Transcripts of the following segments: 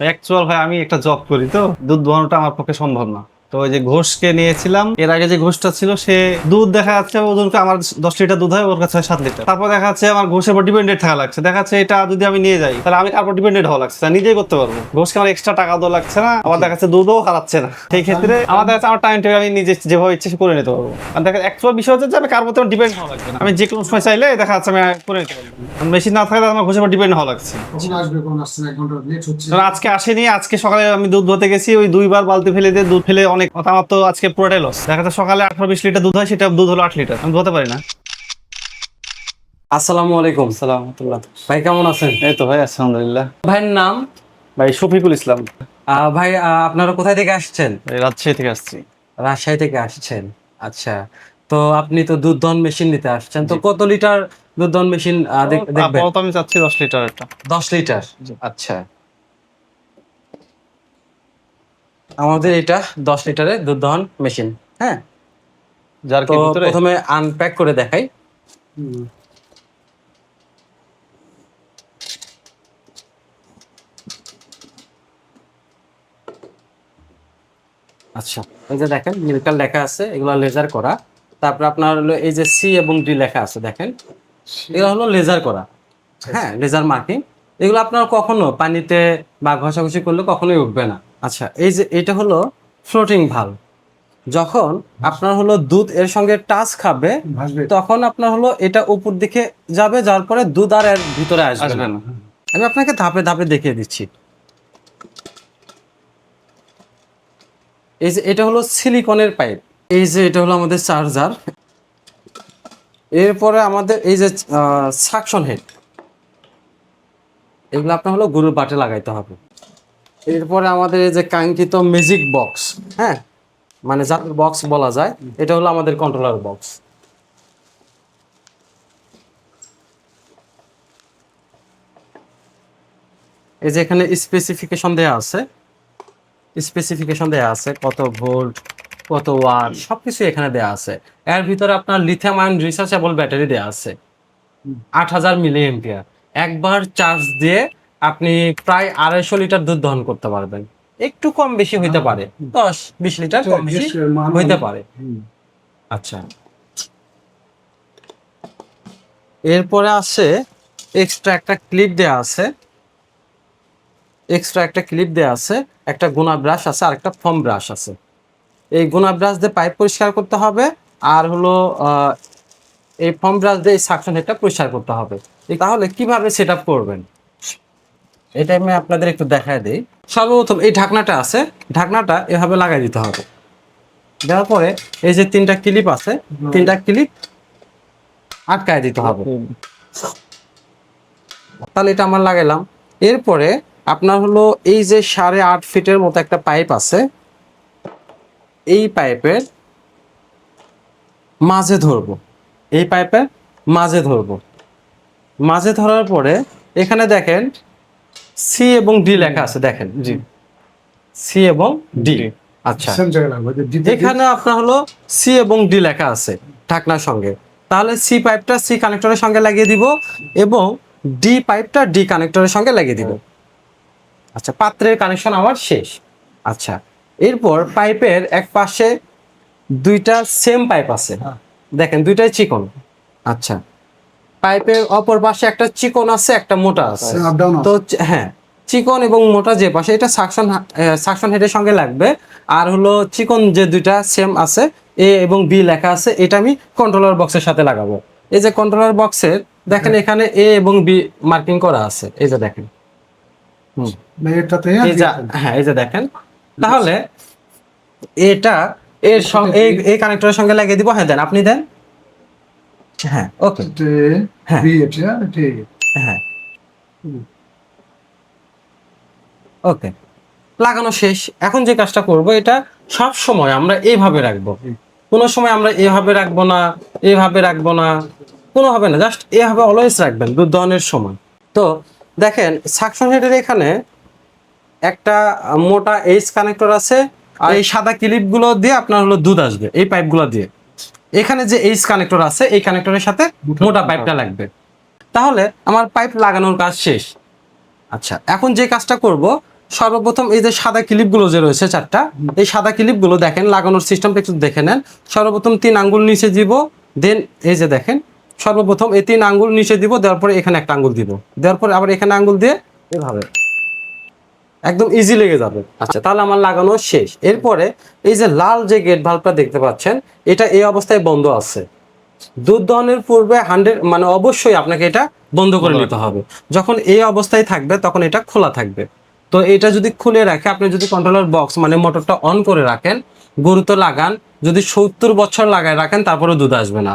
Actual ভাই আমি একটা জব করি তো। দুধ দোয়ানোটা আমার পক্ষে সম্ভব না। তো ওই যে ঘোষকে নিয়েছিলাম এর আগে যে ঘোষটা ছিল সে দুধ দেখা যাচ্ছে ওজন আমার দশ লিটার দুধ হয় ওর কাছে সাত লিটার। তারপর দেখা যাচ্ছে আমার ঘোষের উপর ডিপেন্ডেন্ট থাকা লাগছে। দেখা যাচ্ছে এটা যদি আমি নিয়ে যাই তাহলে আমি কারপর ডিপেন্ডেন্ট হওয়া লাগছে। নিজেই করতে পারব। ঘোষকে আমার এক্সট্রা টাকা দেওয়া লাগছে না আবার দেখা যাচ্ছে দুধও হারাচ্ছে না। সেই ক্ষেত্রে আমার দেখা যাচ্ছে আমার টাইম টেবিল আমি নিজে যেভাবে ইচ্ছে করে নিতে পারব। আর দেখা অ্যাকচুয়াল বিষয় হচ্ছে যে আমি কার প্রতি ডিপেন্ড হওয়া লাগবে না। আমি যে কোনো সময় চাইলে দেখা যাচ্ছে আমি করে নিতে পারব। মেশিন না থাকলে আমার ঘোষের উপর ডিপেন্ড হওয়া লাগছে। আজকে আসেনি আজকে সকালে আমি দুধ ধুতে গেছি ওই দুইবার বালতি ফেলে দিয়ে দুধ ফেলে অনেক কথা আমার তো আজকে পুরোটাই লস দেখা যাচ্ছে সকালে আঠারো বিশ লিটার দুধ হয় সেটা দুধ হলো আট লিটার। আমি পারি না। আসসালামু আলাইকুম। সালামতুল্লাহ ভাই কেমন আছেন? এই তো ভাই আলহামদুলিল্লাহ। ভাইয়ের নাম? ভাই শফিকুল ইসলাম। ভাই আপনারা কোথায় থেকে আসছেন? রাজশাহী থেকে আসছি। রাজশাহী থেকে আসছেন। আচ্ছা তো আপনি তো দুধ দহন মেশিন নিতে আসছেন। তো কত লিটার দুধ দহন মেশিন দেখবেন? আমি চাচ্ছি দশ লিটার একটা। দশ লিটার? আচ্ছা। আমাদের এটা দশ লিটারের দুধ দহন মেশিন হ্যাঁ? যার তো প্রথমে আনপ্যাক করে দেখাই। আচ্ছা এই যে দেখেন মিল্কার লেখা আছে এগুলো লেজার করা। তারপর আপনার হলো এই যে সি এবং ডি লেখা আছে দেখেন। এগুলো হলো লেজার করা হ্যাঁ লেজার মার্কিং এগুলো আপনার কখনো পানিতে বা ঘষাঘষি করলে কখনোই উঠবে না। আচ্ছা এই যে এটা হলো ফ্লোটিং ভালো যখন আপনার হলো দুধ এর সঙ্গে টাচ খাবে তখন আপনার হলো এটা উপর দিকে যাবে যাওয়ার পরে দুধ আর এর ভিতরে আসবে না। আমি আপনাকে ধাপে ধাপে দেখিয়ে দিচ্ছি। এই যে এটা হলো সিলিকনের পাইপ এই যে এটা হলো আমাদের চার্জার এরপরে আমাদের এই যে সাকশন হেড এগুলো আপনার হলো গরুর বাটে লাগাইতে হবে। এরপরে আমাদের এই যে কাঙ্ক্ষিত ম্যাজিক বক্স হ্যাঁ? মানে যার বক্স বলা যায়, এটা হলো আমাদের কন্ট্রোলার বক্স এই যে এখানে স্পেসিফিকেশন দেয়া আছে স্পেসিফিকেশন দেয়া আছে, কত ভোল্ট কত ওয়াট সবকিছু এখানে দেয়া আছে। এর ভিতরে আপনার লিথিয়াম আয়ন রিচার্জেবল ব্যাটারি দেয়া আছে। আট হাজার মিলি এম্পিয়ার একবার চার্জ দিয়ে আপনি প্রায় আড়াইশো লিটার দুধ দহন করতে পারবেন। একটু কম বেশি হইতে পারে। দশ বিশ লিটার কম বেশি হইতে পারে। আচ্ছা। এরপরে আছে এক্সট্রা একটা ক্লিপ দেয়া আছে। এক্সট্রা একটা ক্লিপ দেয়া আছে। একটা গুণা ব্রাশ আছে আর একটা ফর্ম ব্রাশ আছে। এই গুণা ব্রাশ দিয়ে পাইপ পরিষ্কার করতে হবে আর হলো আহ, এই ফর্ম ব্রাশ দিয়ে এই সাকশন হেডটা পরিষ্কার করতে হবে। তাহলে কীভাবে সেট করবেন? এটা আমি আপনাদের একটু দেখায় দিই। সর্বপ্রথম এই ঢাকনাটা আছে ঢাকনাটা এভাবে লাগাই দিতে হবে। দেওয়ার পরে এই যে তিনটা ক্লিপ আছে তিনটা ক্লিপ আটকায় দিতে হবে। তাহলে এটা আমার লাগাইলাম। এরপরে আপনার হলো এই যে সাড়ে আট ফিটের মতো একটা পাইপ আছে এই পাইপের মাঝে ধরবো। এই পাইপের মাঝে ধরবো। মাঝে ধরার পরে এখানে দেখেন সি এবং ডি লেখা আছে দেখেন জি। সি এবং ডি আচ্ছা। এখানে আপনার হলো সি এবং ডি লেখা আছে ঢাকনার সঙ্গে। তাহলে সি পাইপটা সি কানেক্টরের সঙ্গে লাগিয়ে দিব এবং ডি পাইপটা ডি কানেক্টরের সঙ্গে লাগিয়ে দিব। আচ্ছা পাত্রের কানেকশন আমার শেষ। আচ্ছা এরপর পাইপের এক পাশে দুইটা সেম পাইপ আছে। দেখেন দুইটাই চিকন। আচ্ছা পাইপের অপর পাশে একটা চিকন আছে একটা মোটা আছে। তো হ্যাঁ চিকন এবং মোটা যে পাশে এটা সাকশন সাকশন হেডের সঙ্গে লাগবে। আর হলো চিকন যে দুইটা সেম আছে এ এবং বি লেখা আছে এটা আমি কন্ট্রোলার বক্সের সাথে লাগাবো। এই যে কন্ট্রোলার বক্সের দেখেন এখানে এ এবং বি মার্কিং করা আছে। এই যে দেখেন। হ্যাঁ এই যে দেখেন। তাহলে এটা এর সঙ্গে এই কানেক্টরের সঙ্গে লাগিয়ে দিব। হ্যাঁ দেন আপনি দেন। হ্যাঁ ওকে। হ্যাঁ। ঠিক হ্যাঁ ওকে লাগানো শেষ। এখন যে কাজটা করব এটা সব সময় আমরা এইভাবে রাখব। কোনো সময় আমরা এভাবে রাখব না এভাবে রাখব না কোনোভাবে না জাস্ট এভাবে অলওয়েজ রাখবেন দুধ দহনের সময়। তো দেখেন সাকশন হেডের এখানে একটা মোটা এইচ কানেক্টর আছে আর এই সাদা ক্লিপগুলো দিয়ে আপনার হলো দুধ আসবে এই পাইপগুলো দিয়ে। এখানে যে এইচ কানেক্টর আছে এই কানেক্টরের সাথে মোটা পাইপটা লাগবে। তাহলে আমার পাইপ লাগানোর কাজ শেষ। আচ্ছা এখন যে কাজটা করব সর্বপ্রথম এই যে সাদা ক্লিপগুলো যে রয়েছে চারটা এই সাদা ক্লিপগুলো দেখেন লাগানোর সিস্টেমটা একটু দেখে নেন। সর্বপ্রথম তিন আঙ্গুল নিচে দিব দেন এই যে দেখেন সর্বপ্রথম এই তিন আঙ্গুল নিচে দিব দেওয়ার পরে এখানে একটা আঙ্গুল দিব। দেওয়ার পরে আবার এখানে আঙ্গুল দিয়ে এভাবে। একদম ইজি লেগে যাবে। আচ্ছা। তাহলে আমার লাগানো শেষ। এরপরে এই যে লাল যে গেট ভাল্বটা দেখতে পাচ্ছেন এটা এই অবস্থায় বন্ধ আছে। দুধ দহনের পূর্বে হান্ড্রেড মানে অবশ্যই আপনাকে এটা বন্ধ করে নিতে হবে। যখন এই অবস্থায় থাকবে তখন এটা খোলা থাকবে। তো এটা যদি খুলে রাখে আপনি যদি কন্ট্রোলার বক্স মানে মোটরটা অন করে রাখেন গরুতে লাগান যদি সত্তর বছর লাগায় রাখেন তারপরে দুধ আসবে না।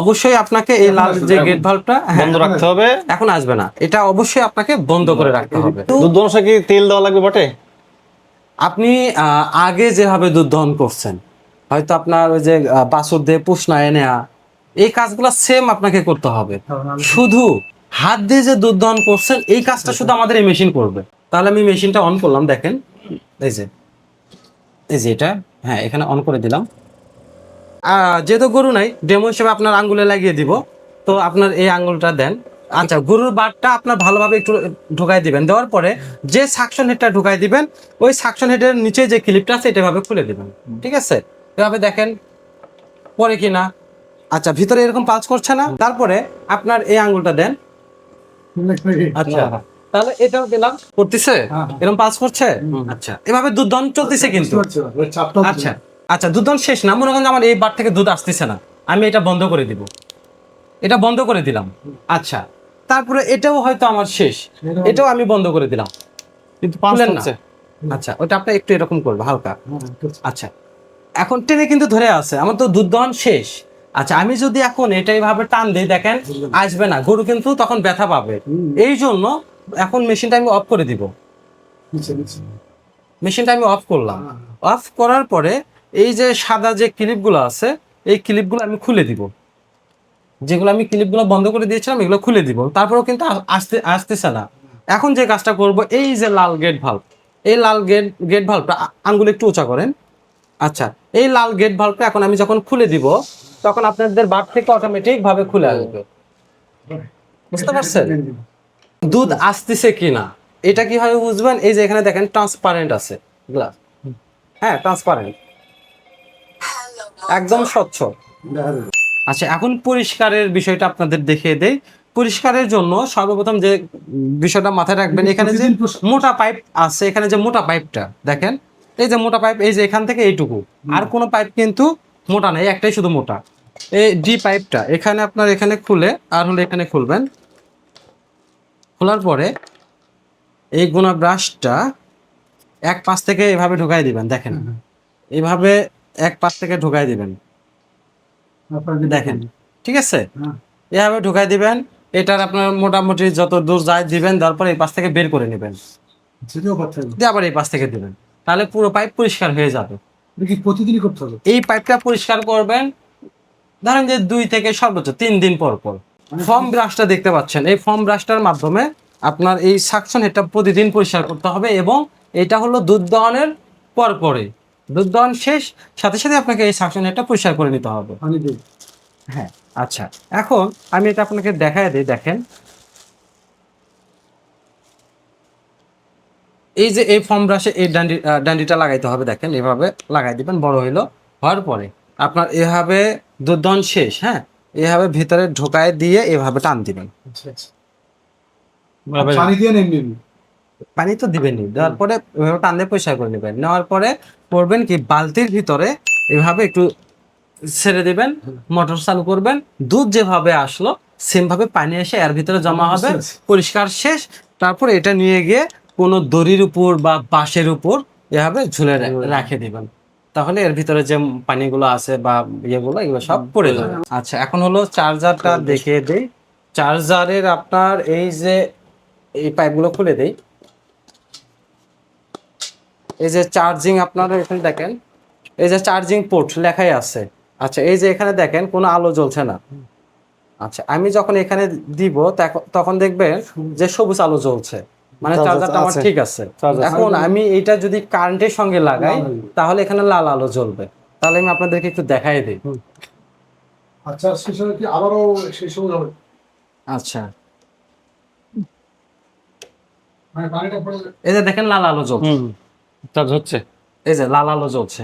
অবশ্যই আপনাকে এই লাল যে গেট ভাল্বটা বন্ধ রাখতে হবে। এখন আসবে না। এটা অবশ্যই আপনাকে বন্ধ করে রাখতে হবে। দুধ দোনসে কি তেল দেওয়া লাগবে বটে? আপনি আহ, আগে যেভাবে দুধ দহন করছেন হয়তো আপনার ওই যে বাছুর দিয়ে পুষনায় নেয়া এই কাজগুলো সেম আপনাকে করতে হবে। শুধু হাত দিয়ে যে দুধ দহন করছেন এই কাজটা শুধু আমাদের এই মেশিন করবে। তাহলে আমি মেশিনটা অন করলাম দেখেন। এই যে এই যে এটা হ্যাঁ এখানে অন করে দিলাম। যেহেতু গরু নাই ডেমো হিসেবে আপনার আঙ্গুলে লাগিয়ে দিব। তো আপনার এই আঙ্গুলটা দেন। আচ্ছা গরুর বারটা আপনার ভালোভাবে একটু ঢুকাই দিবেন। দেওয়ার পরে যে সাকশন হেডটা ঢুকাই দিবেন ওই সাকশন হেডের নিচে যে ক্লিপটা আছে এটা এভাবে খুলে দিবেন। ঠিক আছে? এভাবে দেখেন পরে কিনা আচ্ছা ভিতরে এরকম পালস করছে না? তারপরে আপনার এই আঙ্গুলটা দেন। আচ্ছা তাহলে এটাও দিলাম। করতেছে? হ্যাঁ। এরকম পাস করছে? আচ্ছা এভাবে দহন চলতেছে কিন্তু। না, আচ্ছা আচ্ছা দুধ শেষ না মনে করেন আমার এই বার থেকে দুধ আসতেছে না। আমি এটা বন্ধ করে দিব। এটা বন্ধ করে দিলাম। আচ্ছা তারপরে এটাও হয়তো আমার শেষ। এটাও- আমি বন্ধ করে দিলাম। কিন্তু পাঁচ না। আচ্ছা ওটা আপনি একটু এরকম করবে হালকা। হ্যাঁ, আচ্ছা এখন টেনে কিন্তু ধরে আছে। আমার তো দুধ দহন শেষ। আচ্ছা আমি যদি এখন এটাই ভাবে টান দিই দেখেন আসবে না। গরু কিন্তু তখন ব্যথা পাবে। এই জন্য এখন মেশিনটা আমি অফ করে দিব। নিচে, নিচে। মেশিনটা আমি অফ করলাম। হ্যাঁ, অফ করার পরে এই যে সাদা যে ক্লিপগুলো আছে, এই ক্লিপগুলো আমি খুলে দিব। যেগুলো আমি ক্লিপগুলো বন্ধ করে দিয়েছিলাম, এগুলো খুলে দিব। তারপরেও কিন্তু আসতে, আসতেছে না। এখন যে কাজটা করব, এই যে লাল গেট ভাল্ব এই লাল গেট গেট ভাল্বটা আঙ্গুল একটু উঁচা করেন। আচ্ছা এই লাল গেট ভাল্বটা এখন আমি যখন খুলে দিব, তখন আপনাদের বার থেকে অটোমেটিক ভাবে খুলে আসবে। বুঝতে পারছেন? দুধ আসতেছে কিনা, এটা কীভাবে বুঝবেন? এই যে এখানে দেখেন ট্রান্সপারেন্ট আছে গ্লাস হ্যাঁ ট্রান্সপারেন্ট একদম স্বচ্ছ। আচ্ছা এখন পরিষ্কারের বিষয়টা আপনাদের দেখিয়ে দেই। পরিষ্কারের জন্য সর্বপ্রথম যে বিষয়টা মাথায় রাখবেন এখানে যে মোটা পাইপ আছে এখানে যে মোটা পাইপটা দেখেন? এই যে মোটা পাইপ এই যে এখান থেকে এইটুকু। আর কোনো পাইপ কিন্তু মোটা নেই একটাই শুধু মোটা। এই ডি পাইপটা এখানে আপনার এখানে খুলে আর হলে এখানে খুলবেন। খোলার পরে এই গুণা ব্রাশটা এক পাশ থেকে এভাবে ঢুকাই দিবেন দেখেন। এইভাবে এক পাশ থেকে ঢুকাই দিবেন। দেখেন ঠিক আছে? হ্যাঁ। এভাবে ঢুকাই দিবেন এটার আপনার মোটামুটি যত দূর যায় দিবেন তারপর এই পাশ থেকে বের করে নেবেন। আবার এই পাশ থেকে দিবেন। তাহলে পুরো পাইপ পরিষ্কার হয়ে যাবে। প্রতিদিনই করতে হবে? এই পাইপটা পরিষ্কার করবেন ধরেন যে দুই থেকে সর্বোচ্চ তিন দিন পর পর। ফর্ম ব্রাশটা দেখতে পাচ্ছেন এই ফর্ম ব্রাশটার মাধ্যমে আপনার এই সাকশন হেডটা প্রতিদিন পরিষ্কার করতে হবে এবং এটা হলো দুধ দহনের পর পরে দুধ দহন শেষ সাথে সাথে আপনাকে এই সাকশন হেডটা পরিষ্কার করে নিতে হবে। হ্যাঁ আচ্ছা। এখন আমি এটা আপনাকে দেখায় দিই দেখেন। এই যে এই ফর্ম ব্রাশে এই ডান্ডি ডান্ডিটা লাগাইতে হবে দেখেন এভাবে লাগাই দিবেন বড় হইল। হওয়ার পরে আপনার এভাবে দুধন শেষ হ্যাঁ? এভাবে ভিতরে ঢোকায় দিয়ে এভাবে টান দিবেন। আচ্ছা আচ্ছা। পানি দিয়ে তো দিবেনই দেওয়ার পরে এভাবে টান দিয়ে পরিষ্কার করে নেবেন। নেওয়ার পরে করবেন কি বালতির ভিতরে এভাবে একটু ছেড়ে দিবেন মোটর চালু করবেন দুধ যেভাবে আসলো সেম ভাবে পানি এসে এর ভিতরে জমা হবে পরিষ্কার শেষ। তারপর এটা নিয়ে গিয়ে কোনো দড়ির উপর বা বাঁশের উপর এভাবে ঝুলে রাখে দিবেন। তাহলে এর ভিতরে যে পানিগুলো আছে বা ইয়েগুলো এগুলো সব পড়ে যাবে। আচ্ছা এখন হলো চার্জারটা দেখিয়ে দেই। চার্জারের আপনার এই যে এই পাইপগুলো খুলে দেই। এই যে চার্জিং আপনারা এখানে দেখেন এই যে চার্জিং পোর্ট লেখাই আছে। আচ্ছা এই যে এখানে দেখেন কোনো আলো জ্বলছে না। আচ্ছা আমি যখন এখানে দিব তখন দেখবেন যে সবুজ আলো জ্বলছে। মানে চার্জারটা আমার ঠিক আছে। এখন আমি এটা যদি কারেন্টের সঙ্গে লাগাই তাহলে এখানে লাল আলো জ্বলবে। তাহলে আমি আপনাদেরকে একটু দেখাই দিই। আচ্ছা কি আবারও হয়ে যাবে আচ্ছা। পড়ে এই যে দেখেন লাল আলো জ্বলছে। চার্জ হচ্ছে? এই যে লাল আলো জ্বলছে।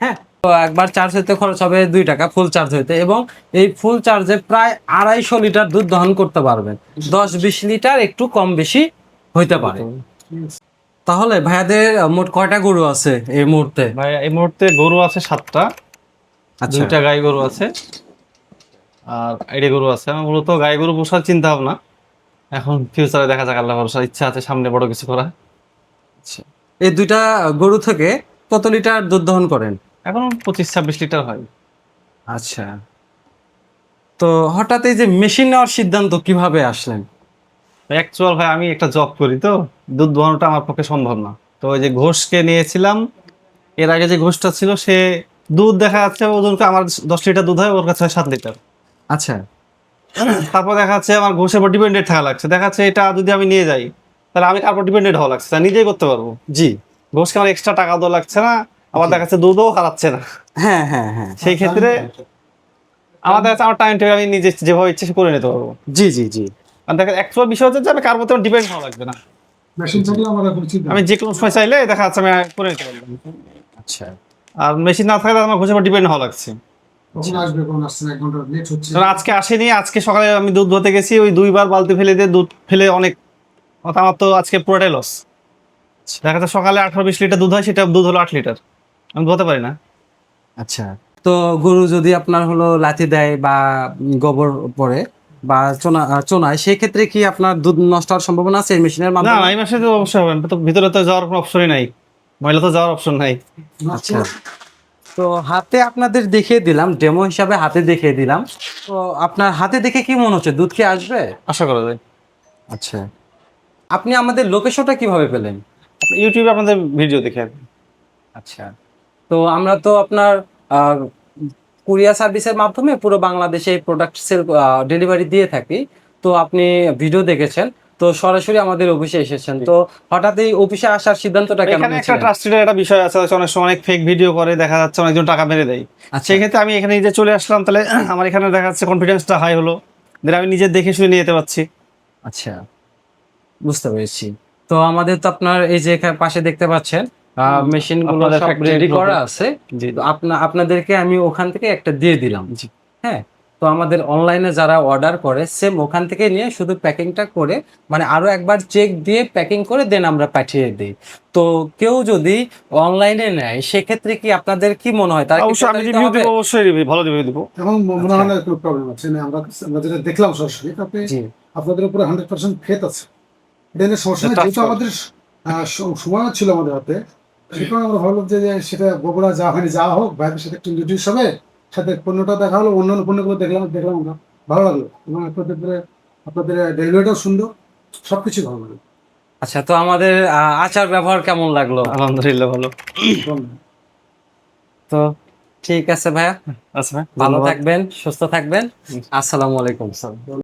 হ্যাঁ? তো একবার চার্জ হইতে খরচ হবে দুই টাকা ফুল চার্জ হইতে এবং এই ফুল চার্জে প্রায় আড়াইশো লিটার দুধ দহন করতে পারবেন। দশ বিশ লিটার একটু কম বেশি হইতে পারে। তাহলে ভাইয়াদের মোট কয়টা গরু আছে এই মুহূর্তে? ভাই এই মুহূর্তে গরু আছে সাতটা। আচ্ছা। দুইটা গাই গরু আছে। আর এডি গরু আছে। আমার মূলত গাই গরু পোষার চিন্তা ভাবনা এখন ফিউচারে দেখা যাক আল্লাহ ভরসা ইচ্ছা আছে সামনে বড় কিছু করা এই দুইটা গরু থেকে কত লিটার দুধ দহন করেন? এখন পঁচিশ ছাব্বিশ লিটার হয়। আচ্ছা। তো হঠাৎ এই যে মেশিন নেওয়ার সিদ্ধান্ত কীভাবে আসলেন? অ্যাকচুয়াল ভাই আমি একটা জব করি তো দুধ দোয়ানোটা আমার পক্ষে সম্ভব না। তো ওই যে ঘোষকে নিয়েছিলাম এর আগে যে ঘোষটা ছিল সে দুধ দেখা যাচ্ছে ওজনকে আমার দশ লিটার দুধ হয় ওর কাছে হয় সাত লিটার। আচ্ছা। তারপর দেখা যাচ্ছে আমার ঘোষের উপর ডিপেন্ডেড থাকা লাগছে। দেখা যাচ্ছে এটা যদি আমি নিয়ে যাই তাহলে আমি কার উপর ডিপেন্ডেড হওয়া লাগছে নিজেই করতে পারব। জি। ঘোষকে আমার এক্সট্রা টাকা দেওয়া লাগছে না? আবার দেখা যাচ্ছে দুধও হারাচ্ছে না। হ্যাঁ হ্যাঁ হ্যাঁ। সেই ক্ষেত্রে আমার দেখা যাচ্ছে আমার টাইম টেবিল আমি নিজে যেভাবে ইচ্ছে করে নিতে পারব। জি জি জি। আর দেখা অ্যাকচুয়াল বিষয় হচ্ছে যে আমি কার প্রতি ডিপেন্ড হওয়া লাগবে না। মেশিন থাকলে আমার আমি যে কোনো সময় চাইলে দেখা যাচ্ছে আমি করে নিতে পারব। আচ্ছা। আর মেশিন না থাকলে আমার ঘোষের উপর ডিপেন্ড হওয়া লাগছে। কখন আসবে কখন আসছে না এক ঘণ্টা লেট হচ্ছে। কারণ আজকে আসেনি আজকে সকালে আমি দুধ ধুতে গেছি ওই দুইবার বালতি ফেলে দিয়ে দুধ ফেলে অনেক আমার তো আজকে পুরোটাই লস দেখা যাচ্ছে সকালে আঠারো বিশ লিটার দুধ হয় সেটা দুধ হলো আট লিটার। আমি ধোতে পারি না। আচ্ছা তো গরু যদি আপনার হলো লাথি দেয় বা গোবর পড়ে বা চোনা চোনায় সেই ক্ষেত্রে কি আপনার দুধ নষ্ট হওয়ার সম্ভাবনা আছে এই মেশিনের মাধ্যমে? না এই মাসে তো অবশ্যই হবে তো ভিতরে তো যাওয়ার কোনো অপশনই নাই। মহিলা তো যাওয়ার অপশন নাই। আচ্ছা তো হাতে আপনাদের দেখিয়ে দিলাম ডেমো হিসাবে হাতে দেখিয়ে দিলাম। তো আপনার হাতে দেখে কি মনে হচ্ছে? দুধ কি আসবে? আশা করা যায়। আচ্ছা আপনি আমাদের লোকেশনটা কীভাবে পেলেন? ইউটিউবে আপনাদের ভিডিও দেখে আচ্ছা। তো আমরা তো আপনার কুরিয়ার সার্ভিসের মাধ্যমে পুরো বাংলাদেশে এই প্রোডাক্ট সেল ডেলিভারি দিয়ে থাকি। তো আপনি ভিডিও দেখেছেন। তো সরাসরি আমাদের অফিসে এসেছেন। তো হঠাৎ এই অফিসে আসার সিদ্ধান্তটা কেন এখানে একটা? ট্রাস্টেড একটা বিষয় আছে অনেক সময় অনেক ফেক ভিডিও করে দেখা যাচ্ছে অনেকজন টাকা মেরে দেয়। আচ্ছা। সেই ক্ষেত্রে আমি এখানে নিজে চলে আসলাম তাহলে আমার এখানে দেখা যাচ্ছে কনফিডেন্সটা হাই হলো। দেন আমি নিজে দেখে শুনে নিয়ে যেতে পারছি। আচ্ছা। বুঝতে পেরেছি। তো আমাদের তো আপনার এই যে এখানে পাশে দেখতে পাচ্ছেন মেশিনগুলো সব রেডি করা আছে। জি তো আপনা আপনাদেরকে আমি ওখান থেকে একটা দিয়ে দিলাম। হ্যাঁ? তো আমাদের অনলাইনে যারা অর্ডার করে সেম ওখান থেকে নিয়ে শুধু প্যাকিংটা করে মানে আরও একবার চেক দিয়ে প্যাকিং করে দেন আমরা পাঠিয়ে দিই। তো কেউ যদি অনলাইনে নেয় সেক্ষেত্রে কি আপনাদের কি মনে হয়? তার অবশ্যই আমি রিভিউ? দেবো অবশ্যই review, ভালো রিভিউ দেবো। এখন মনে হয় না কোনো প্রবলেম আছে? না আমরা আমরা যেটা দেখলাম সরাসরি তাতে আপনাদের উপরে হান্ড্রেড পার্সেন্ট ফেত আছে। এটা নিয়ে সমস্যা যেহেতু আমাদের সময় ছিল আমাদের হাতে সে কারণে আমরা ভাবলাম যে সেটা বগুড়া যাওয়া হয়নি যাওয়া হোক ভাইদের সাথে একটু ইন্ট্রোডিউস হবে সাথে পণ্যটা দেখা হলো অন্যান্য পণ্যগুলো দেখলাম দেখলাম আমরা। ভালো লাগল। এবং আপনাদের আপনাদের ডেলিভারিটাও সুন্দর সবকিছু ভালো লাগল। আচ্ছা তো আমাদের আচার ব্যবহার কেমন লাগল? আলহামদুলিল্লাহ ভালো। তো ঠিক আছে ভাইয়া। আচ্ছা ভালো থাকবেন সুস্থ থাকবেন। আসসালামু আলাইকুম